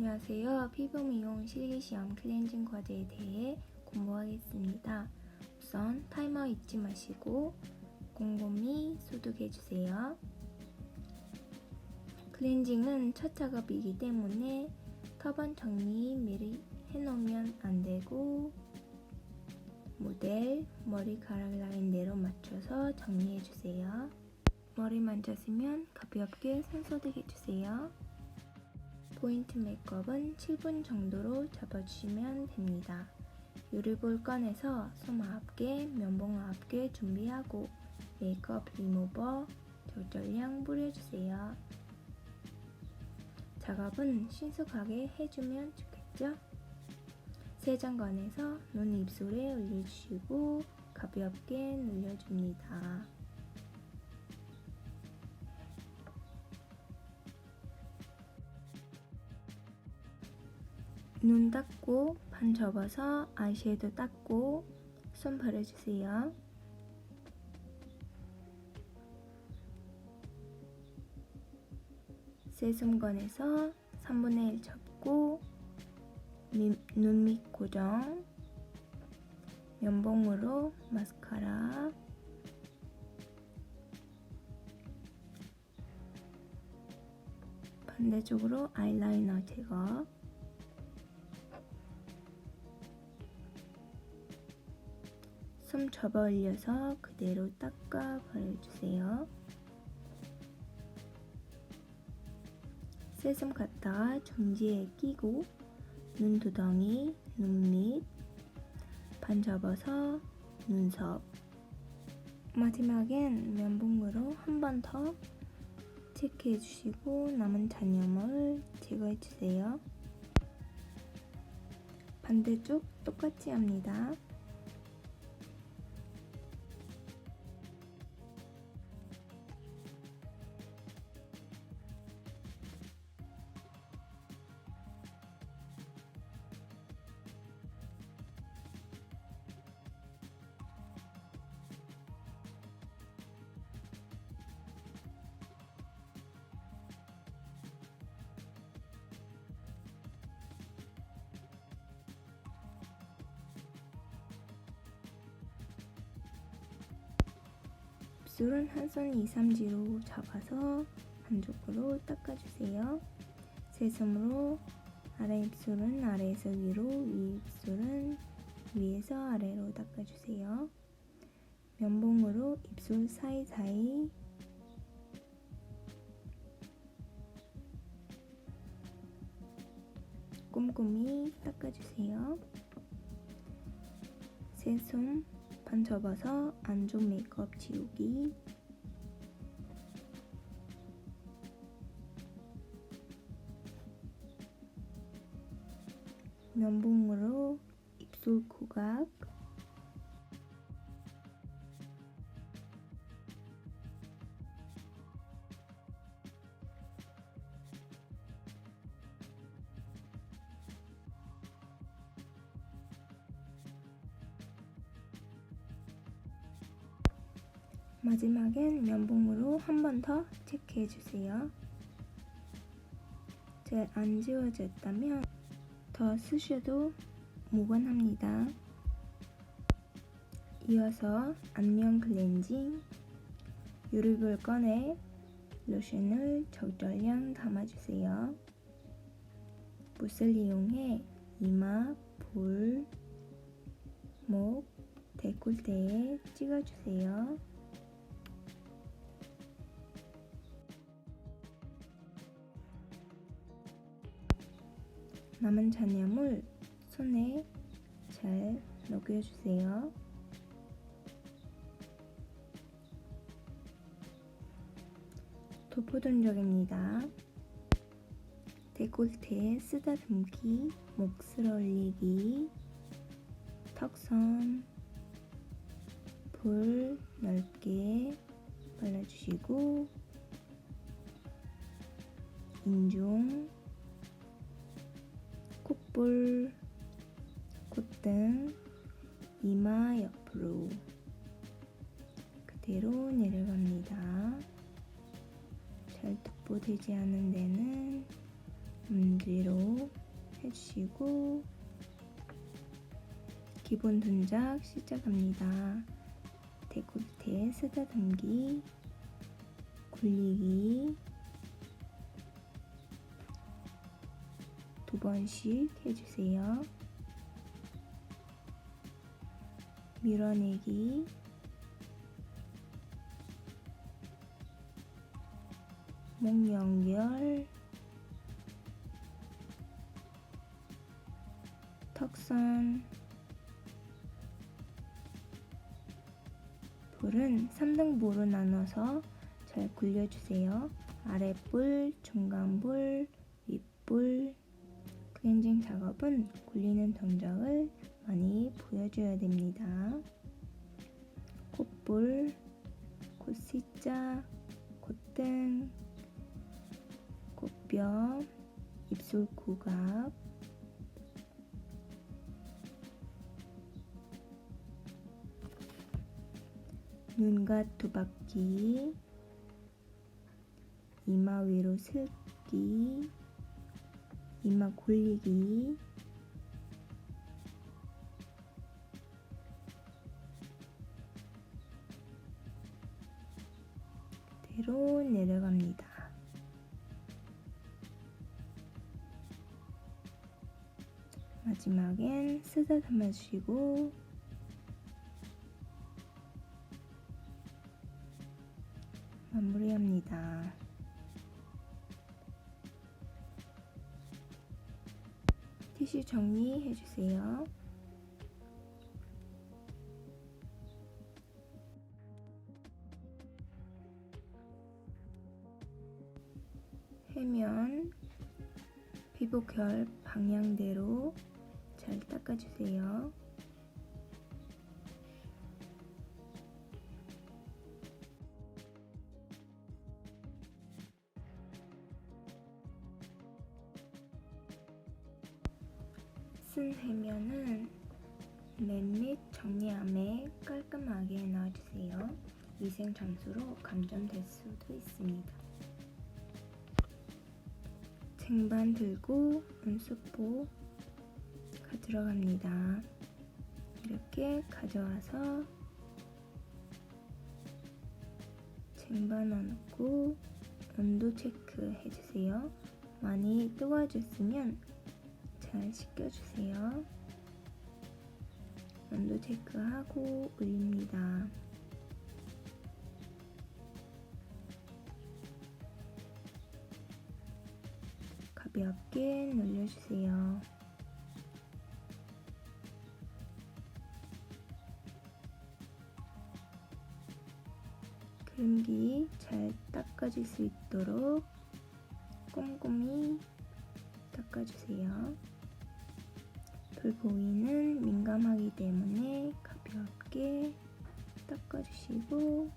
안녕하세요. 피부 미용 실기시험 클렌징 과제에 대해 공부하겠습니다. 우선 타이머 잊지 마시고 곰곰이 소독해주세요. 클렌징은 첫 작업이기 때문에 터번 정리 미리 해놓으면 안 되고 모델 머리카락 라인대로 맞춰서 정리해주세요. 머리 만졌으면 가볍게 손소독해주세요. 포인트 메이크업은 7분 정도로 잡아주시면 됩니다. 유리볼 꺼내서 솜합계, 면봉합계 준비하고 메이크업 리무버 적절량 뿌려주세요. 작업은 신속하게 해주면 좋겠죠? 세정 건에서 눈 입술에 올려주시고 가볍게 눌려줍니다. 눈 닦고 반 접어서 아이섀도우 닦고 손 버려주세요. 세숨 건에서 3분의 1 접고 눈 밑 고정 면봉으로 마스카라 반대쪽으로 아이라이너 제거 숨 접어 올려서 그대로 닦아 버려주세요. 세숨 갖다가 중지에 끼고 눈두덩이, 눈밑, 반 접어서 눈썹 마지막엔 면봉으로 한 번 더 체크해 주시고 남은 잔여물 제거해 주세요. 반대쪽 똑같이 합니다. 입술은 한 손 2, 3지로 잡아서 한쪽으로 닦아주세요. 세솜으로 아래 입술은 아래에서 위로, 위 입술은 위에서 아래로 닦아주세요. 면봉으로 입술 사이사이 꼼꼼히 닦아주세요. 세솜 반 접어서 안쪽 메이크업 지우기. 면봉으로 입술 고각 마지막엔 면봉으로 한 번 더 체크해 주세요. 잘 안 지워졌다면 더 쓰셔도 무관합니다. 이어서 안면 클렌징 유리볼 꺼내 로션을 적절량 담아주세요. 붓을 이용해 이마, 볼, 목, 데콜테에 찍어주세요. 남은 잔여물 손에 잘 녹여주세요. 도포동적입니다. 데콜테 쓰다듬기, 목 쓸어올리기, 턱선, 볼 넓게 발라주시고 인중 콧볼, 콧등, 이마 옆으로 그대로 내려갑니다. 잘 돋보되지 않은 데는 엄지로 해주시고 기본 동작 시작합니다. 데콜테 쓰다듬기 굴리기 번씩 해주세요. 밀어내기 목 연결 턱선 볼은 3등보로 나눠서 잘 굴려주세요. 아랫볼, 중간볼, 윗볼 클렌징 작업은 굴리는 동작을 많이 보여줘야 됩니다. 콧볼, 콧시자, 콧등, 콧뼈, 입술 구각, 눈가 두박기, 이마 위로 슬기, 이마 골리기, 그대로 내려갑니다. 마지막엔 쓰다듬어 주시고 마무리합니다. 티슈 정리해 주세요. 해면 피부 결 방향대로 잘 닦아주세요. 쓴 해면은 맨 밑 정리함에 깔끔하게 넣어주세요. 위생 점수로 감점될 수도 있습니다. 쟁반 들고 음수포 가지러 갑니다. 이렇게 가져와서 쟁반 얹고 온도 체크 해주세요. 많이 뜨거워졌으면 잘 식혀주세요. 온도 체크하고 올립니다. 가볍게 눌려주세요. 기름기 잘 닦아질 수 있도록 꼼꼼히 닦아주세요. 불보이는 민감하기 때문에 가볍게 닦아주시고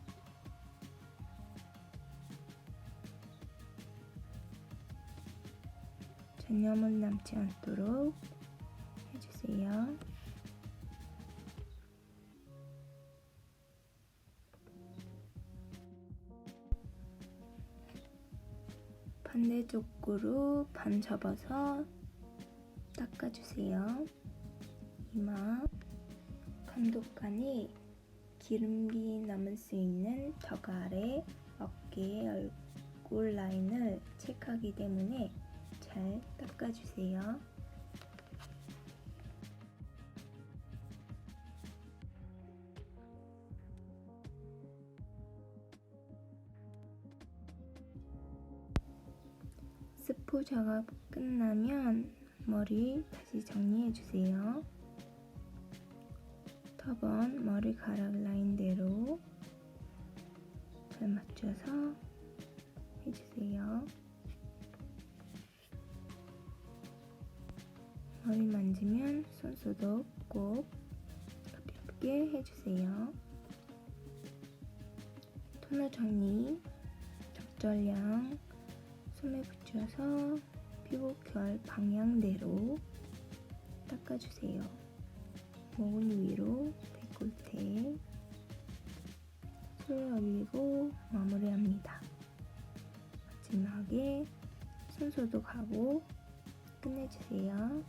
전염을 남지 않도록 해주세요. 반대쪽으로 반 접어서 닦아주세요. 이마 감독관이 기름기 남을 수 있는 턱 아래 어깨 얼굴 라인을 체크하기 때문에 잘 닦아주세요. 스포 작업 끝나면 머리 다시 정리해 주세요. 터번 머리카락 라인대로 잘 맞춰서 해주세요. 머리 만지면 손 소독 꼭 가볍게 해주세요. 토너 정리 적절량 손에 붙여서 피부 결 방향대로 닦아주세요. 목은 위로 데콜테 손을 올리고 마무리합니다. 마지막에 손 소독하고 확인해 주세요.